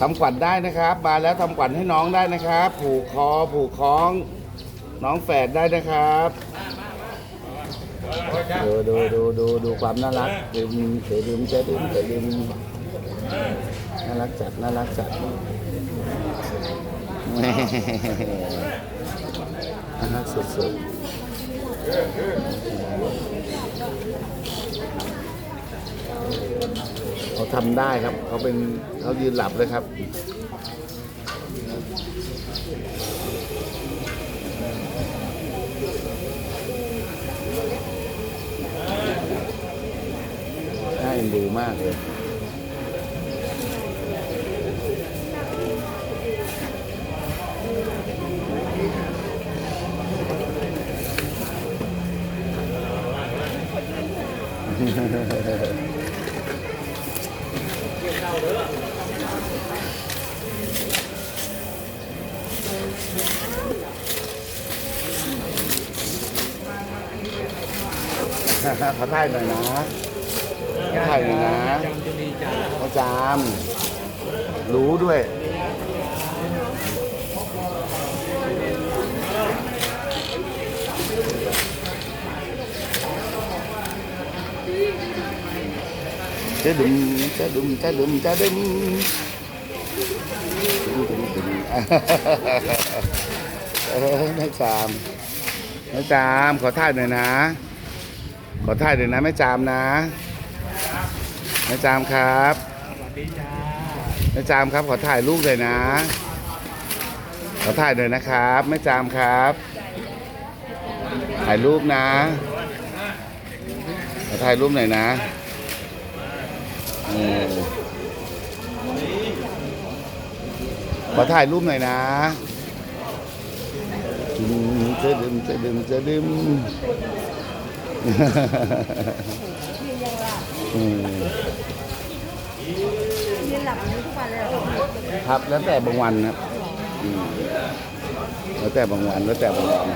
ทำขวัญได้นะครับ มาแล้วทำขวัญให้น้องได้นะครับ ผูกคอผูกคล้อง น้องแฝดได้นะครับดูดูดูดูดูความน่ารักดึมเสดึมเสดึมเสดึมน่ารักจัดน่ารักจัดน่ารักสุดๆ เขาทำได้ครับ เขาเป็นเขายืนหลับเลยครับน่าเอ็นดูมากเลย ขอถ่ายหน่อยนะขอถ่ายหน่อยนะอาจารย์รู้ด้วย จะดึมจะดึมจะดึมจะดึมดึมดึมดึมเออแม่จามแม่จามขอถ่ายหน่อยนะ ขอถ่ายหน่อยนะแม่จามนะแม่จามครับแม่จามครับขอถ่ายรูปเลยนะ ขอถ่ายหน่อยนะครับแม่จามครับ ถ่ายรูปนะขอถ่ายรูปหน่อยนะ ขอถ่ายรูปหน่อยนะจะดึมจะดึมจะดึมอืมเรียนหลับนี้ทุกวันเลยเหรอครับแล้วแต่บางวันครับอืมแล้วแต่บางวันแล้วแต่บางวัน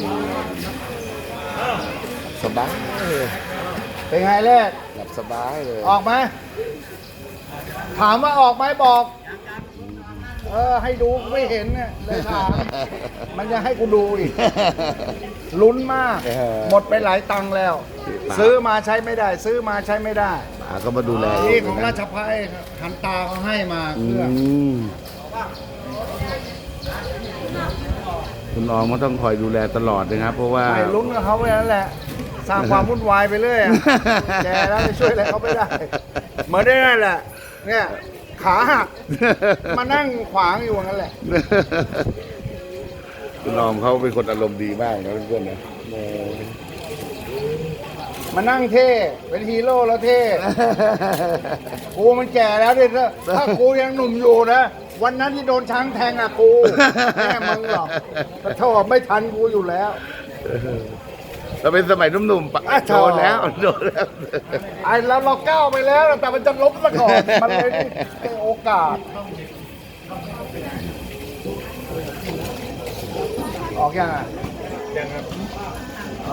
อืม สบายเลยเป็นไงเลขหลับสบายเลย ออกไหมถามว่าออกไหมบอก เออ ให้ดูไม่เห็นเนี่ยเลยถามมันจะให้กูดูอีกลุ้นมากเออหมดไปหลายตังค์แล้วป่าซื้อมาใช้ไม่ได้ ซื้อมาใช้ไม่ได้ป๋าก็มาดูแลนี่ของราชพัฒหันตาเขาให้มาอืเครื่องมคุณน้องก็ต้องคอยดูแลตลอดนะครับ เพราะว่าไม่ลุ้นกับเขาไปนั่นแหละ สร้างความวุ่นวายไปเรื่อยอะแกแล้วจะช่วยอะไรเขาไม่ได้ เหมือนได้นั่นแหละ เนี่ย ขาหักมานั่งขวางอยู่อย่างนั้นแหละ คุณน้องเขาเป็นคนอารมณ์ดีมากนะเพื่อนๆนะเออมานั่งเท่ เป็นฮีโร่แล้วเท่ กูมันแก่แล้วดิถ้าถ้ากูยังหนุ่มอยู่นะ วันนั้นที่โดนช้างแทงอะกูแม่มึงหรอกถ้าโทษไม่ทันกูอยู่แล้ว เราเป็นสมัยหนุ่มๆปะอะโดนแล้วโดนแล้ว ไอ้เราเราก้าวไปแล้วแต่มันจะล้มซะก่อน มันเลยได้โอกาส ออกยังอะเอ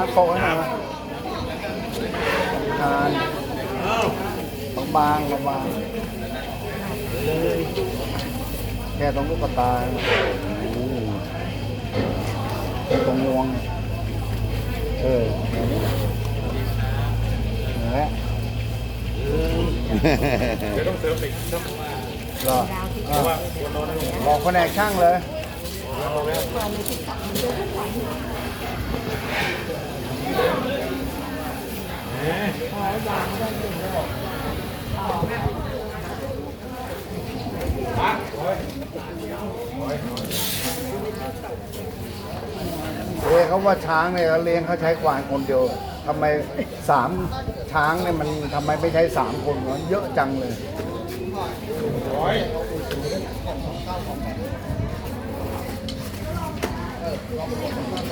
าฟ้าโตให้หน่อยทานบางๆบางๆแค่ตรงลูกตาตรงงวง เออนี่นแหละเดี๋ยวต้องเสริมอีกรอบอกแผนกช่างเลย เอ้เขาว่าช้างเนี่ยเขาเลี้ยงเขาใช้ควานคนเดียวทำไมสามช้างเนี่ยมันทำไมไม่ใช้สามคนวะเยอะจังเลย